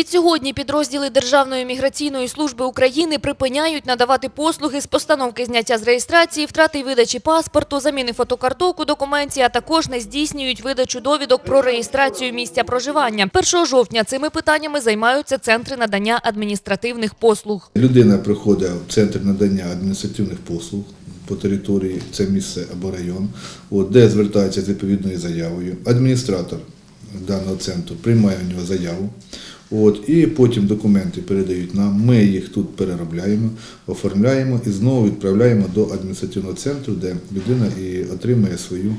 Відсьогодні підрозділи Державної міграційної служби України припиняють надавати послуги з постановки зняття з реєстрації, втрати видачі паспорту, заміни фотокарток у документі, а також не здійснюють видачу довідок про реєстрацію місця проживання. 1 жовтня цими питаннями займаються центри надання адміністративних послуг. Людина приходить в центр надання адміністративних послуг по території, це місце або район, де звертається з відповідною заявою. Адміністратор даного центру приймає у нього заяву. От, і потім документи передають нам, ми їх тут переробляємо, оформляємо і знову відправляємо до адміністративного центру, де людина і отримує свою,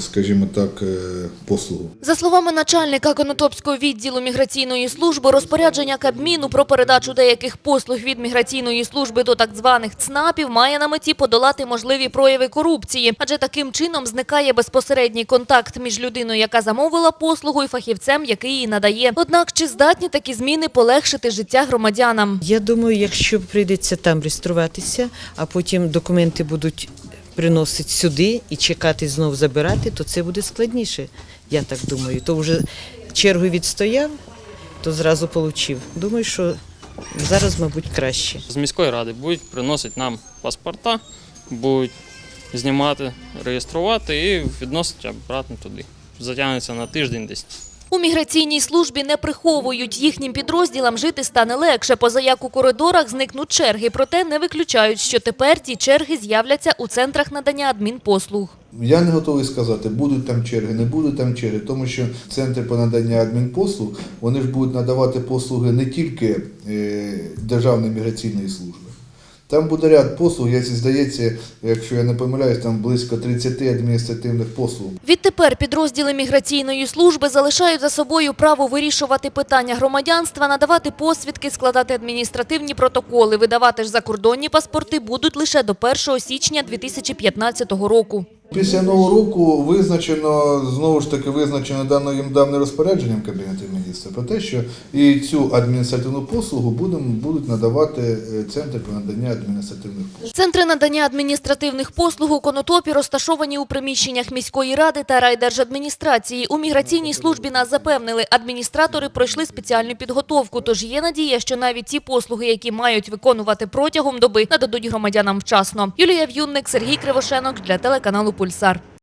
скажімо так, е, послугу. За словами начальника Конотопського відділу міграційної служби, розпорядження Кабміну про передачу деяких послуг від міграційної служби до так званих ЦНАПів має на меті подолати можливі прояви корупції, адже таким чином зникає безпосередній контакт між людиною, яка замовила послугу, і фахівцем, який її надає. Однак, чи здатні такі зміни полегшити життя громадянам? Я думаю, якщо прийдеться там реєструватися, а потім документи будуть приносити сюди і чекати знову забирати, то це буде складніше. Я так думаю. То вже чергу відстояв, то зразу отримав. Думаю, що зараз, мабуть, краще. З міської ради будуть приносити нам паспорта, будуть знімати, реєструвати і відносити обратно туди. Затягнеться на тиждень десь. У міграційній службі не приховують. Їхнім підрозділам жити стане легше, поза як у коридорах зникнуть черги. Проте не виключають, що тепер ті черги з'являться у центрах надання адмінпослуг. Я не готовий сказати, будуть там черги, не будуть там черги, тому що центри по наданню адмінпослуг вони ж будуть надавати послуги не тільки е, Державної міграційної служби. Там буде ряд послуг, якщо здається, якщо я не помиляюсь, там близько 30 адміністративних послуг. Відтепер підрозділи міграційної служби залишають за собою право вирішувати питання громадянства, надавати посвідки, складати адміністративні протоколи, видавати ж закордонні паспорти будуть лише до 1 січня 2015 року. Після нового року визначено знову ж таки визначено даним даним розпорядженням Кабінету міністрів про те, що і цю адміністративну послугу будемо будуть надавати е, центри по наданню адміністративних послуг. Центри надання адміністративних послуг у Конотопі розташовані у приміщеннях міської ради та райдержадміністрації. У міграційній службі нас запевнили, адміністратори пройшли спеціальну підготовку, тож є надія, що навіть ті послуги, які мають виконувати протягом доби, нададуть громадянам вчасно. Юлія В'юнник, Сергій Кривошенок для телеканалу impulsar.